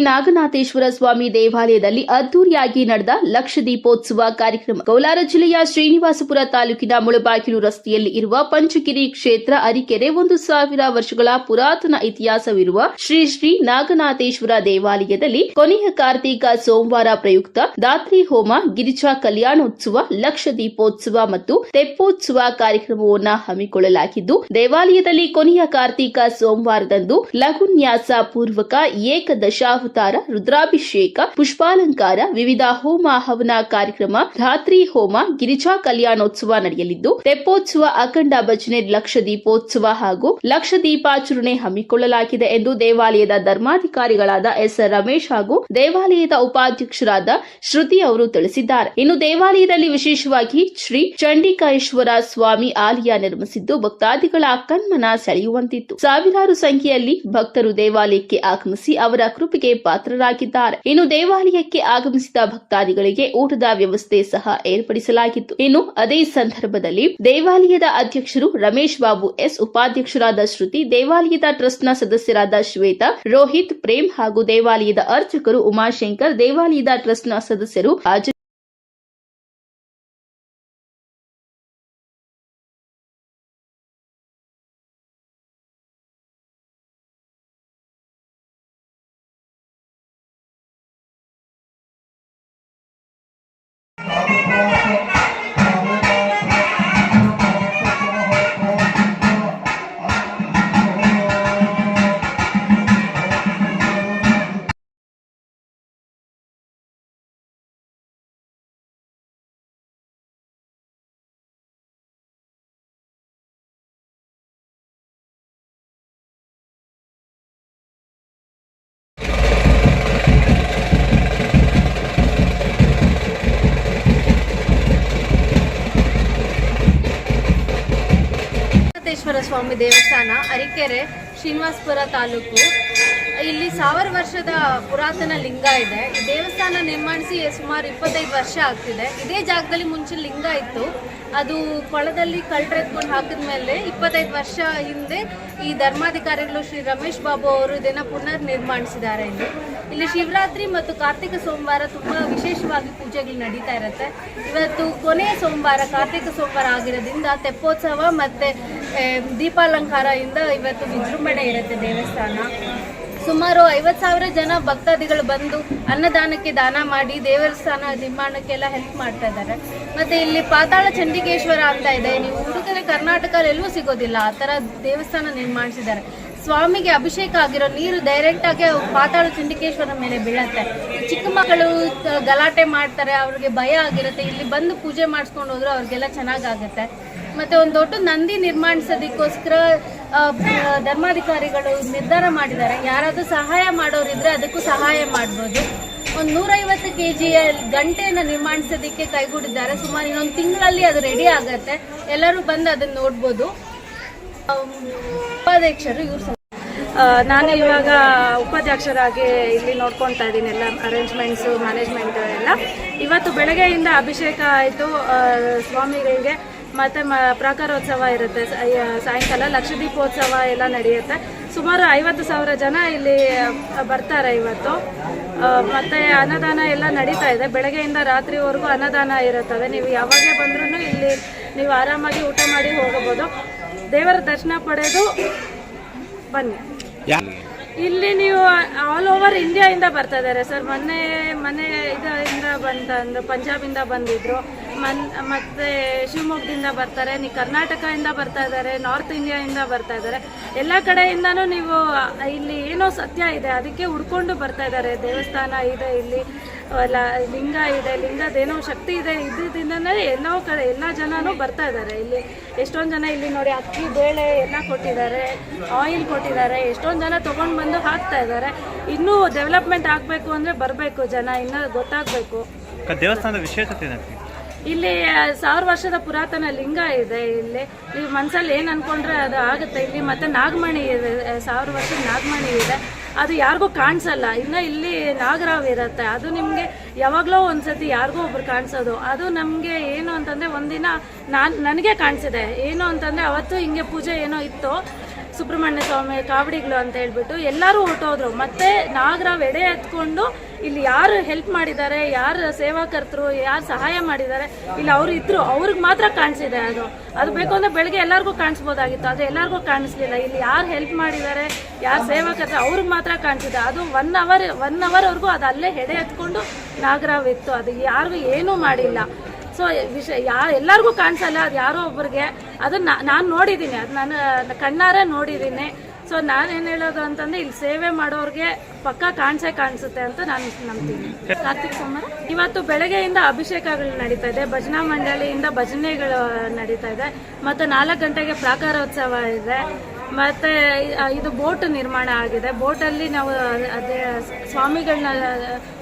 ನಾಗನಾಥೇಶ್ವರ ಸ್ವಾಮಿ ದೇವಾಲಯದಲ್ಲಿ ಅದ್ದೂರಿಯಾಗಿ ನಡೆದ ಲಕ್ಷ ದೀಪೋತ್ಸವ ಕಾರ್ಯಕ್ರಮ. ಕೋಲಾರ ಜಿಲ್ಲೆಯ ಶ್ರೀನಿವಾಸಪುರ ತಾಲೂಕಿನ ಮುಳಬಾಗಿಲು ರಸ್ತೆಯಲ್ಲಿ ಇರುವ ಪಂಚಗಿರಿ ಕ್ಷೇತ್ರ ಅರಿಕೆರೆ ಒಂದು ವರ್ಷಗಳ ಪುರಾತನ ಇತಿಹಾಸವಿರುವ ಶ್ರೀ ಶ್ರೀ ನಾಗನಾಥೇಶ್ವರ ದೇವಾಲಯದಲ್ಲಿ ಕೊನೆಯ ಕಾರ್ತೀಕ ಸೋಮವಾರ ಪ್ರಯುಕ್ತ ದಾತ್ರಿ ಹೋಮ, ಗಿರಿಜಾ ಕಲ್ಯಾಣೋತ್ಸವ ಲಕ್ಷ ದೀಪೋತ್ಸವ ಮತ್ತು ತೆಪ್ಪೋತ್ಸವ ಕಾರ್ಯಕ್ರಮವನ್ನು ಹಮ್ಮಿಕೊಳ್ಳಲಾಗಿದ್ದು, ದೇವಾಲಯದಲ್ಲಿ ಕೊನೆಯ ಕಾರ್ತೀಕ ಸೋಮವಾರದಂದು ಲಘುನ್ಯಾಸ ಪೂರ್ವಕ ಏಕದಶಾವತಾರ ರುದ್ರಾಭಿಷೇಕ, ಪುಷ್ಪಾಲಂಕಾರ, ವಿವಿಧ ಹೋಮ ಹವನ ಕಾರ್ಯಕ್ರಮ ರಾತ್ರಿ ಹೋಮ, ಗಿರಿಜಾ ಕಲ್ಯಾಣೋತ್ಸವ ನಡೆಯಲಿದ್ದು, ತೆಪ್ಪೋತ್ಸವ, ಅಖಂಡ ಭಜನೆ, ಲಕ್ಷ ದೀಪೋತ್ಸವ ಹಾಗೂ ಲಕ್ಷ ದೀಪಾಚರಣೆ ಹಮ್ಮಿಕೊಳ್ಳಲಾಗಿದೆ ಎಂದು ದೇವಾಲಯದ ಧರ್ಮಾಧಿಕಾರಿಗಳಾದ ಎಸ್ ರಮೇಶ್ ಹಾಗೂ ದೇವಾಲಯದ ಉಪಾಧ್ಯಕ್ಷರಾದ ಶ್ರುತಿ ಅವರು ತಿಳಿಸಿದ್ದಾರೆ. ಇನ್ನು ದೇವಾಲಯದಲ್ಲಿ ವಿಶೇಷವಾಗಿ ಶ್ರೀ ಚಂಡಿಕಾಯೇಶ್ವರ ಸ್ವಾಮಿ ಆಲಯ ನಿರ್ಮಿಸಿದ್ದು, ಭಕ್ತಾದಿಗಳ ಕಣ್ಮನ ಸೆಳೆಯುವಂತಿತ್ತು. ಸಾವಿರಾರು ಸಂಖ್ಯೆಯಲ್ಲಿ ಭಕ್ತರು ದೇವಾಲಯಕ್ಕೆ ಆಗಮಿಸಿ ಅವರ ಕೃಪೆಗೆ ಪಾತ್ರರಾಗಿದ್ದಾರೆ. ಇನ್ನು ದೇವಾಲಯಕ್ಕೆ ಆಗಮಿಸಿದ ಭಕ್ತಾದಿಗಳಿಗೆ ಊಟದ ವ್ಯವಸ್ಥೆ ಸಹ ಏರ್ಪಡಿಸಲಾಗಿತ್ತು. ಇನ್ನು ಅದೇ ಸಂದರ್ಭದಲ್ಲಿ ದೇವಾಲಯದ ಅಧ್ಯಕ್ಷರು ರಮೇಶ್ ಬಾಬು ಎಸ್ ಉಪಾಧ್ಯಕ್ಷರಾದ ಶ್ರುತಿ, ದೇವಾಲಯದ ಟ್ರಸ್ಟ್ನ ಸದಸ್ಯರಾದ ಶ್ವೇತಾ, ರೋಹಿತ್, ಪ್ರೇಮ್ ಹಾಗೂ ದೇವಾಲಯದ ಅರ್ಚಕರು ಉಮಾಶಂಕರ್, ದೇವಾಲಯದ ಟ್ರಸ್ಟ್ನ ಸದಸ್ಯರು ಹಾಜರು ಸ್ವಾಮಿ ದೇವಸ್ಥಾನ, ಅರಿಕೆರೆ, ಶ್ರೀನಿವಾಸಪುರ ತಾಲೂಕು. ಇಲ್ಲಿ ಸಾವಿರ ವರ್ಷದ ಪುರಾತನ ಲಿಂಗ ಇದೆ. ಈ ದೇವಸ್ಥಾನ ನಿರ್ಮಾಣಿಸಿ ಸುಮಾರು ಇಪ್ಪತ್ತೈದು ವರ್ಷ ಆಗ್ತಿದೆ. ಇದೇ ಜಾಗದಲ್ಲಿ ಮುಂಚೆ ಲಿಂಗ ಇತ್ತು. ಅದು ಕೊಳದಲ್ಲಿ ಕಳ್ಳೆತ್ಕೊಂಡು ಹಾಕಿದ ಮೇಲೆ ಇಪ್ಪತ್ತೈದು ವರ್ಷ ಹಿಂದೆ ಈ ಧರ್ಮಾಧಿಕಾರಿಗಳು ಶ್ರೀ ರಮೇಶ್ ಬಾಬು ಅವರು ಇದನ್ನು ಪುನರ್ ನಿರ್ಮಾಣಿಸಿದ್ದಾರೆ ಇಲ್ಲಿ. ಇಲ್ಲಿ ಶಿವರಾತ್ರಿ ಮತ್ತು ಕಾರ್ತಿಕ ಸೋಮವಾರ ತುಂಬ ವಿಶೇಷವಾಗಿ ಪೂಜೆಗಳು ನಡೀತಾ ಇರುತ್ತೆ. ಇವತ್ತು ಕೊನೆಯ ಸೋಮವಾರ, ಕಾರ್ತಿಕ ಸೋಮವಾರ ಆಗಿರೋದ್ರಿಂದ ತೆಪ್ಪೋತ್ಸವ ಮತ್ತು ದೀಪಾಲಂಕಾರದಿಂದ ಇವತ್ತು ವಿಜೃಂಭಣೆ ಇರುತ್ತೆ ದೇವಸ್ಥಾನ. ಸುಮಾರು ಐವತ್ತು ಸಾವಿರ ಜನ ಭಕ್ತಾದಿಗಳು ಬಂದು ಅನ್ನದಾನಕ್ಕೆ ದಾನ ಮಾಡಿ ದೇವಸ್ಥಾನ ನಿರ್ಮಾಣಕ್ಕೆಲ್ಲ ಹೆಲ್ಪ್ ಮಾಡ್ತಾ ಇದ್ದಾರೆ. ಮತ್ತೆ ಇಲ್ಲಿ ಪಾತಾಳ ಚಂಡಿಕೇಶ್ವರ ಅಂತ ಇದೆ. ನೀವು ಹುಡುಗರೆ ಕರ್ನಾಟಕದಲ್ಲಿ ಎಲ್ಲೂ ಸಿಗೋದಿಲ್ಲ. ಆ ಥರ ದೇವಸ್ಥಾನ ನಿರ್ಮಾಣಿಸಿದ್ದಾರೆ. ಸ್ವಾಮಿಗೆ ಅಭಿಷೇಕ ಆಗಿರೋ ನೀರು ಡೈರೆಕ್ಟ್ ಆಗಿ ಪಾತಾಳ ಚಂಡಿಕೇಶ್ವರ ಮೇಲೆ ಬೀಳತ್ತೆ. ಚಿಕ್ಕ ಮಕ್ಕಳು ಗಲಾಟೆ ಮಾಡ್ತಾರೆ, ಅವ್ರಿಗೆ ಭಯ ಆಗಿರುತ್ತೆ. ಇಲ್ಲಿ ಬಂದು ಪೂಜೆ ಮಾಡಿಸ್ಕೊಂಡು ಹೋದ್ರೆ ಅವ್ರಿಗೆಲ್ಲ ಚೆನ್ನಾಗಾಗುತ್ತೆ. ಮತ್ತೆ ಒಂದು ದೊಡ್ಡ ನಂದಿ ನಿರ್ಮಾಣಿಸೋದಕ್ಕೋಸ್ಕರ ಧರ್ಮಾಧಿಕಾರಿಗಳು ನಿರ್ಧಾರ ಮಾಡಿದ್ದಾರೆ. ಯಾರಾದರೂ ಸಹಾಯ ಮಾಡೋರಿದ್ರೆ ಅದಕ್ಕೂ ಸಹಾಯ ಮಾಡ್ಬೋದು. ಒಂದು ನೂರೈವತ್ತು ಕೆ ಜಿಯ ಗಂಟೆಯನ್ನು ನಿರ್ಮಾಣಿಸೋದಕ್ಕೆ ಕೈಗೂಡಿದ್ದಾರೆ. ಸುಮಾರು ಇನ್ನೊಂದು ತಿಂಗಳಲ್ಲಿ ಅದು ರೆಡಿ ಆಗುತ್ತೆ. ಎಲ್ಲರೂ ಬಂದು ಅದನ್ನು ನೋಡ್ಬೋದು. ಉಪಾಧ್ಯಕ್ಷರು ಇವ್ರು ನಾನು ಇವಾಗ ಉಪಾಧ್ಯಕ್ಷರಾಗಿ ಇಲ್ಲಿ ನೋಡ್ಕೊತಾ ಇದ್ದೀನಿ ಎಲ್ಲ ಅರೇಂಜ್ಮೆಂಟ್ಸು ಮ್ಯಾನೇಜ್ಮೆಂಟ್ ಎಲ್ಲ. ಇವತ್ತು ಬೆಳಗ್ಗೆಯಿಂದ ಅಭಿಷೇಕ ಆಯಿತು ಸ್ವಾಮಿಗಳಿಗೆ. ಮತ್ತು ಮ ಪ್ರಾಕಾರೋತ್ಸವ ಇರುತ್ತೆ. ಸಾಯಂಕಾಲ ಲಕ್ಷದೀಪೋತ್ಸವ ಎಲ್ಲ ನಡೆಯುತ್ತೆ. ಸುಮಾರು ಐವತ್ತು ಸಾವಿರ ಜನ ಇಲ್ಲಿ ಬರ್ತಾರೆ ಇವತ್ತು. ಮತ್ತೆ ಅನ್ನದಾನ ಎಲ್ಲ ನಡೀತಾ ಇದೆ. ಬೆಳಗ್ಗೆಯಿಂದ ರಾತ್ರಿವರೆಗೂ ಅನ್ನದಾನ ಇರುತ್ತದೆ ನೀವು ಯಾವಾಗೇ ಬಂದ್ರೂ ಇಲ್ಲಿ ನೀವು ಆರಾಮಾಗಿ ಊಟ ಮಾಡಿ ಹೋಗಬಹುದು. ದೇವರ ದರ್ಶನ ಪಡೆದು ಬನ್ನಿ. ಇಲ್ಲಿ ನೀವು ಆಲ್ ಓವರ್ ಇಂಡಿಯಾ ಇಂದ ಬರ್ತಾ ಇದ್ದಾರೆ. ಸರ್ ಮೊನ್ನೆ ಮನೆ ಇದರಿಂದ ಬಂದ ಅಂದ್ರೆ ಪಂಜಾಬಿಂದ ಬಂದಿದ್ರು. ಮನ್ ಮತ್ತೆ ಶಿವಮೊಗ್ಗದಿಂದ ಬರ್ತಾರೆ ನೀವು ಕರ್ನಾಟಕದಿಂದ ಬರ್ತಾ ಇದ್ದಾರೆ ನಾರ್ತ್ ಇಂಡಿಯಾದಿಂದ ಬರ್ತಾ ಇದ್ದಾರೆ. ಎಲ್ಲ ಕಡೆಯಿಂದನೂ ನೀವು ಇಲ್ಲಿ ಏನೋ ಸತ್ಯ ಇದೆ, ಅದಕ್ಕೆ ಹುಡ್ಕೊಂಡು ಬರ್ತಾ ಇದ್ದಾರೆ. ದೇವಸ್ಥಾನ ಇದೆ ಇಲ್ಲಿ, ಅಲ್ಲ, ಲಿಂಗ ಇದೆ, ಲಿಂಗದೇನೋ ಶಕ್ತಿ ಇದೆ, ಇದ್ದಿದ್ದಿಂದನೇ ಎಲ್ಲೋ ಕಡೆ, ಎಲ್ಲ ಜನನೂ ಬರ್ತಾ ಇದ್ದಾರೆ. ಇಲ್ಲಿ ಎಷ್ಟೊಂದು ಜನ ಇಲ್ಲಿ ನೋಡಿ ಅಕ್ಕಿ, ಬೇಳೆ ಎಲ್ಲ ಕೊಟ್ಟಿದ್ದಾರೆ ಆಯಿಲ್ ಕೊಟ್ಟಿದ್ದಾರೆ. ಎಷ್ಟೊಂದು ಜನ ತೊಗೊಂಡು ಬಂದು ಹಾಕ್ತಾ ಇದ್ದಾರೆ. ಇನ್ನೂ ಡೆವಲಪ್ಮೆಂಟ್ ಆಗಬೇಕು ಅಂದರೆ ಬರಬೇಕು ಜನ, ಇನ್ನೂ ಗೊತ್ತಾಗಬೇಕು. ದೇವಸ್ಥಾನದ ವಿಶೇಷತೆ ಇಲ್ಲಿ ಸಾವಿರ ವರ್ಷದ ಪುರಾತನ ಲಿಂಗ ಇದೆ ಇಲ್ಲಿ. ನೀವು ಮನಸ್ಸಲ್ಲಿ ಏನು ಅನ್ಕೊಂಡ್ರೆ ಅದು ಆಗುತ್ತೆ. ಇಲ್ಲಿ ಮತ್ತೆ ನಾಗಮಣಿ ಇದೆ ಸಾವಿರ ವರ್ಷದ ನಾಗಮಣಿ ಇದೆ. ಅದು ಯಾರಿಗೂ ಕಾಣಿಸಲ್ಲ. ಇನ್ನು ಇಲ್ಲಿ ನಾಗರಾವ್ ಇರುತ್ತೆ. ಅದು ನಿಮಗೆ ಯಾವಾಗಲೋ ಒಂದ್ಸತಿ ಯಾರಿಗೋ ಒಬ್ರು ಕಾಣಿಸೋದು. ಅದು ನಮಗೆ ಏನು ಅಂತಂದರೆ ಒಂದಿನ ನಾನು, ನನಗೆ ಕಾಣಿಸಿದೆ. ಏನು ಅಂತಂದರೆ ಅವತ್ತು ಹಿಂಗೆ ಪೂಜೆ ಏನೋ ಇತ್ತು ಸುಬ್ರಹ್ಮಣ್ಯ ಸ್ವಾಮಿ ಕಾವಡಿಗಳು ಅಂತ ಹೇಳ್ಬಿಟ್ಟು ಎಲ್ಲರೂ ಹೊರಟೋದ್ರು. ಮತ್ತೆ ನಾಗರಾವ್ ಎಡೆ ಹತ್ಕೊಂಡು ಇಲ್ಲಿ ಯಾರು ಹೆಲ್ಪ್ ಮಾಡಿದ್ದಾರೆ, ಯಾರು ಸೇವಾಕರ್ತರು, ಯಾರು ಸಹಾಯ ಮಾಡಿದ್ದಾರೆ, ಇಲ್ಲಿ ಅವ್ರು ಇದ್ರು. ಅವ್ರಿಗೆ ಮಾತ್ರ ಕಾಣಿಸಿದೆ ಅದು. ಅದು ಬೇಕು ಅಂದ್ರೆ ಬೆಳಗ್ಗೆ ಎಲ್ಲರಿಗೂ ಕಾಣಿಸ್ಬೋದಾಗಿತ್ತು. ಅದು ಎಲ್ಲರಿಗೂ ಕಾಣಿಸ್ಲಿಲ್ಲ. ಇಲ್ಲಿ ಯಾರು ಹೆಲ್ಪ್ ಮಾಡಿದ್ದಾರೆ, ಯಾರು ಸೇವಾಕರ್ತರು, ಅವ್ರಿಗೆ ಮಾತ್ರ ಕಾಣಿಸಿದೆ. ಅದು ಒನ್ ಅವರ್ ಒನ್ ಅವರ್ವರೆಗೂ ಅದು ಅಲ್ಲೇ ಹೆಡೆ ಹತ್ಕೊಂಡು ನಾಗರಾವ್ ಇತ್ತು. ಅದು ಯಾರಿಗೂ ಏನೂ ಮಾಡಿಲ್ಲ. ಸೊ ವಿಷಯ ಯಾ, ಎಲ್ಲರಿಗೂ ಕಾಣಿಸಲ್ಲ, ಅದು ಯಾರೋ ಒಬ್ಬರಿಗೆ ಅದನ್ನ ನಾನು ನೋಡಿದ್ದೀನಿ ಅದು ನಾನು ಕಣ್ಣಾರೆ ನೋಡಿದ್ದೀನಿ ಸೊ, ನಾನೇನು ಹೇಳೋದು ಅಂತಂದ್ರೆ, ಇಲ್ಲಿ ಸೇವೆ ಮಾಡೋರಿಗೆ ಪಕ್ಕ ಕಾಣಿಸೇ ಕಾಣಿಸುತ್ತೆ ಅಂತ ನಾನು ನಂಬ್ತೀನಿ. ಕಾರ್ತಿಕ್ ಸೋಮವಾರ? ಇವತ್ತು ಬೆಳಗ್ಗೆಯಿಂದ ಅಭಿಷೇಕಗಳು ನಡೀತಾ ಇದೆ. ಭಜನಾ ಮಂಡಳಿಯಿಂದ ಭಜನೆಗಳು ನಡೀತಾ ಇದೆ. ಮತ್ತು ನಾಲ್ಕು ಗಂಟೆಗೆ ಪ್ರಾಕಾರೋತ್ಸವ ಇದೆ. ಮತ್ತೆ ಇದು ಬೋಟ್ ನಿರ್ಮಾಣ ಆಗಿದೆ. ಬೋಟಲ್ಲಿ ನಾವು ಅದೇ ಸ್ವಾಮಿಗಳನ್ನ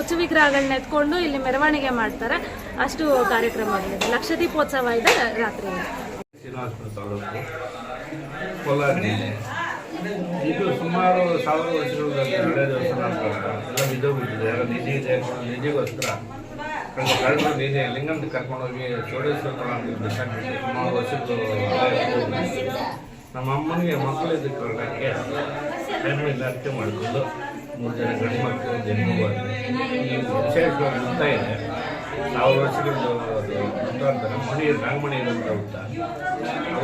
ಉಚ್ಚ ವಿಗ್ರಹಗಳನ್ನ ಎತ್ಕೊಂಡು ಇಲ್ಲಿ ಮೆರವಣಿಗೆ ಮಾಡ್ತಾರೆ. ಅಷ್ಟು ಕಾರ್ಯಕ್ರಮಗಳಿದೆ ಲಕ್ಷದೀಪೋತ್ಸವ ಇದೆ ರಾತ್ರಿ. ಕೋಲಾರ ಇದು ಸುಮಾರು ಸಾವಿರ ವರ್ಷಗಳ ಹಳೆ ದೇವಸ್ಥಾನ ಎಲ್ಲ ಎಲ್ಲ ನಿಧಿ ಇದೆ ನಿಧಿಗೋಸ್ಕರ ಕಳೆದ ಕಳೆದ ನಿಧಿ. ಲಿಂಗಂತ ಕರ್ಕೊಂಡೋಗಿ ಚೋಡೇಶ್ವರ ಸುಮಾರು ಬಿದ್ದೋಗಿದೆ. ನಮ್ಮ ಅಮ್ಮನಿಗೆ ಮಕ್ಕಳಿದ್ದ ಕಾರಣಕ್ಕೆ ಹೆಣ್ಣಿಲ್ಲ ಅರ್ಥ ಮಾಡಿಕೊಂಡು ಮೂರು ಜನ ಗಂಡು ಮಕ್ಕಳು ಜನ್ಮವಾಗಿದೆ ವಿಶೇಷವಾಗಿ ಉತ್ತ ಇದೆ. ಸಾವಿರ ವರ್ಷಗಳ ಮಣಿ ನಾಗಮಣಿ ಇರುವಂಥ ಹುತ್ತ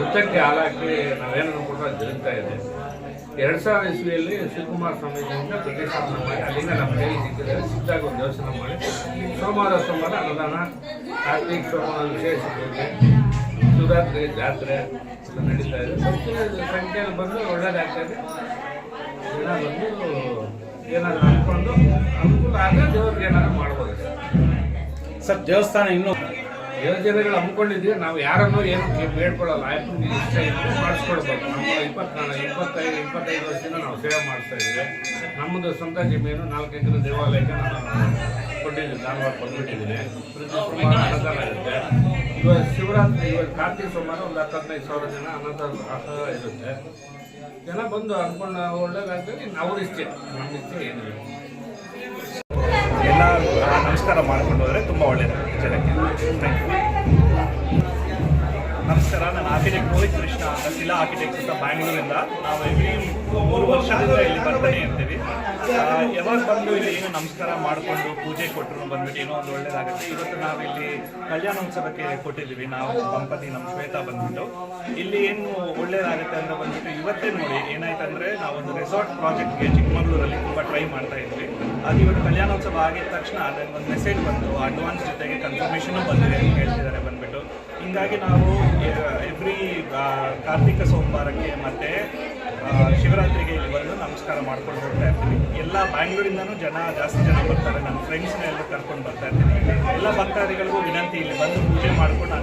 ಹುತ್ತಕ್ಕೆ ಉತ್ತಕ್ಕೆ ಹಾಲಾಕಿ ನಾವೇನನ್ನು ಕೂಡ ಜರುಗ್ತಾ ಇದೆ. ಎರಡು ಸಾವಿರ ಇಸ್ವಿಯಲ್ಲಿ ಶಿವಕುಮಾರ ಸ್ವಾಮೀಜಿಯಿಂದ ಪ್ರತಿಷ್ಠಾಪನೆ ಮಾಡಿ, ಅಲ್ಲಿಂದ ನಮ್ಮ ಕೈಲಿ ಸಿಕ್ಕಿದ್ರೆ ಸಿದ್ಧಾಗ ಒಂದು ದೇವಸ್ಥಾನ ಮಾಡಿ, ಸೋಮವಾರ ಸೋಮವಾರ ಅನ್ನದಾನ, ಕಾರ್ತಿಕ್ ಸೋಮವಾರ ವಿಶೇಷ ಶಿವರಾತ್ರಿ ಜಾತ್ರೆ ಎಲ್ಲ ನಡೀತಾ ಇದೆ. ಸಂಖ್ಯೆಯಲ್ಲಿ ಬಂದು ಒಳ್ಳೇದಾಗ್ತದೆ ಜನ ಬಂದು ಏನಾದರೂ ಅನ್ಕೊಂಡು ಅನುಕೂಲ ಆದರೆ ದೇವ್ರಿಗೆ ಏನಾದರೂ ಮಾಡ್ಬೋದು. ಸರ್, ದೇವಸ್ಥಾನ ಇನ್ನೂ ಯೋಜನೆಗಳು ಹಮ್ಮಿಕೊಂಡಿದ್ವಿ. ನಾವು ಯಾರನ್ನೂ ಏನು ಬೇಡ್ಕೊಳ್ಳಲ್ಲ. ಆಯ್ತು ಇಷ್ಟ ಮಾಡಿಸ್ಕೊಡ್ಬೇಕು. ನಮ್ಮ ಇಪ್ಪತ್ನಾಲ್ಕು, ಇಪ್ಪತ್ತೈದು ಇಪ್ಪತ್ತೈದು ವರ್ಷದಿಂದ ನಾವು ಸೇವೆ ಮಾಡ್ತಾ ಇದ್ದೀವಿ. ನಮ್ಮದು ಸ್ವಂತ ಜಮೀನು, ನಾಲ್ಕು ಎಕರೆ ದೇವಾಲಯಕ್ಕೆ ನಾನು ಕೊಟ್ಟಿದ್ದೀನಿ ಧಾರವಾಡ ಕೊಟ್ಬಿಟ್ಟಿದ್ದೀನಿ ಪ್ರತಿ ಸೋಮವಾರ ಇರುತ್ತೆ. ಇವಾಗ ಶಿವರಾತ್ರಿ, ಇವಾಗ ಕಾರ್ತಿಕ ಸೋಮವಾರ ಒಂದು ಹತ್ತು, ಹದಿನೈದು ಸಾವಿರ ಜನ ಅನ್ನದಾನ ಇರುತ್ತೆ. ಜನ ಬಂದು ಅನ್ಕೊಂಡು ಒಳ್ಳೇದಾಗ್ತದೆ ನಾವು ಅವ್ರ ಇಷ್ಟೇ ನಮ್ಮ ಇಷ್ಟೇ ಏನಿಲ್ಲ. ಎಲ್ಲ ನಮಸ್ಕಾರ ಮಾಡ್ಕೊಂಡು ಹೋದರೆ ತುಂಬ ಒಳ್ಳೆಯದು ಜನಕ್ಕೆ. Thank you architect Rohit Krishna ಅಂತ ಶಿಲಾ ಆರ್ಕಿಟೆಕ್ಟ್ಸ್ ಅಂತ ಬ್ಯಾಂಗ್ಳೂರಿಂದ ನಾವು ಎವ್ರಿ ಮೂರು ವರ್ಷದಿಂದ ಇಲ್ಲಿ ಬರ್ತಾನೆ ಇರ್ತೀವಿ ಯಾವಾಗ ಬಂದು ಇಲ್ಲಿ ಏನು ನಮಸ್ಕಾರ ಮಾಡಿಕೊಂಡು ಪೂಜೆ ಕೊಟ್ಟರು ಬಂದ್ಬಿಟ್ಟು ಏನೋ ಒಂದು ಒಳ್ಳೇದಾಗುತ್ತೆ. ಇವತ್ತು ನಾವಿಲ್ಲಿ ಕಲ್ಯಾಣೋತ್ಸವಕ್ಕೆ ಕೊಟ್ಟಿದ್ದೀವಿ. ನಾವು ದಂಪತಿ ನಮ್ಮ ಶ್ವೇತಾ ಬಂದ್ಬಿಟ್ಟು. ಇಲ್ಲಿ ಏನು ಒಳ್ಳೇದಾಗುತ್ತೆ ಅಂತ ಬಂದ್ಬಿಟ್ಟು ಇವತ್ತೇ ನೋಡಿ ಏನಾಯ್ತಂದ್ರೆ ನಾವೊಂದು ರೆಸಾರ್ಟ್ ಪ್ರಾಜೆಕ್ಟ್ಗೆ ಚಿಕ್ಕಮಗಳೂರಲ್ಲಿ ತುಂಬ ಟ್ರೈ ಮಾಡ್ತಾ ಇದ್ವಿ. ಅದು ಇವತ್ತು ಕಲ್ಯಾಣೋತ್ಸವ ಆಗಿದ ತಕ್ಷಣ ಅದಕ್ಕೆ ಒಂದು ಮೆಸೇಜ್ ಬಂತು. ಅಡ್ವಾನ್ಸ್ ಜೊತೆಗೆ ಕನ್ಫರ್ಮೇಷನು ಬಂದಿದೆ ಅಂತ ಹೇಳ್ತಿದ್ದಾರೆ ಬಂದ್ಬಿಟ್ಟು. ಹಿಂಗಾಗಿ ನಾವು ಎವ್ರಿ ಕಾರ್ತಿಕ ಸೋಮವಾರಕ್ಕೆ ಮತ್ತೆ ಶಿವರಾತ್ರಿಗೆ ಇಲ್ಲಿ ಬಂದು ನಮಸ್ಕಾರ ಮಾಡ್ಕೊಂಡು ಹೋಗ್ತಾ ಇರ್ತೀವಿ. ಎಲ್ಲ ಬ್ಯಾಂಗ್ಳೂರಿಂದನೂ ಜನ, ಜಾಸ್ತಿ ಜನ ಬರ್ತಾರೆ. ನನ್ನ ಫ್ರೆಂಡ್ಸ್ನ ಎಲ್ಲ ಕರ್ಕೊಂಡು ಬರ್ತಾ ಇರ್ತೀನಿ ಎಲ್ಲ ಭಕ್ತಾದಿಗಳಿಗೂ ವಿನಂತಿ, ಇಲ್ಲಿ ಬಂದು ಪೂಜೆ ಮಾಡ್ಕೊಂಡು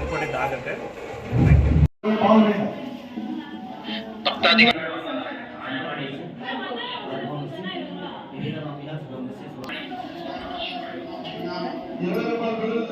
ఇరవై రూపాయలు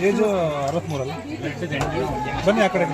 ಏಜು ಅರವತ್ತ್ಮೂರಲ್ಲ ಬನ್ನಿ ಆ ಕಡೆ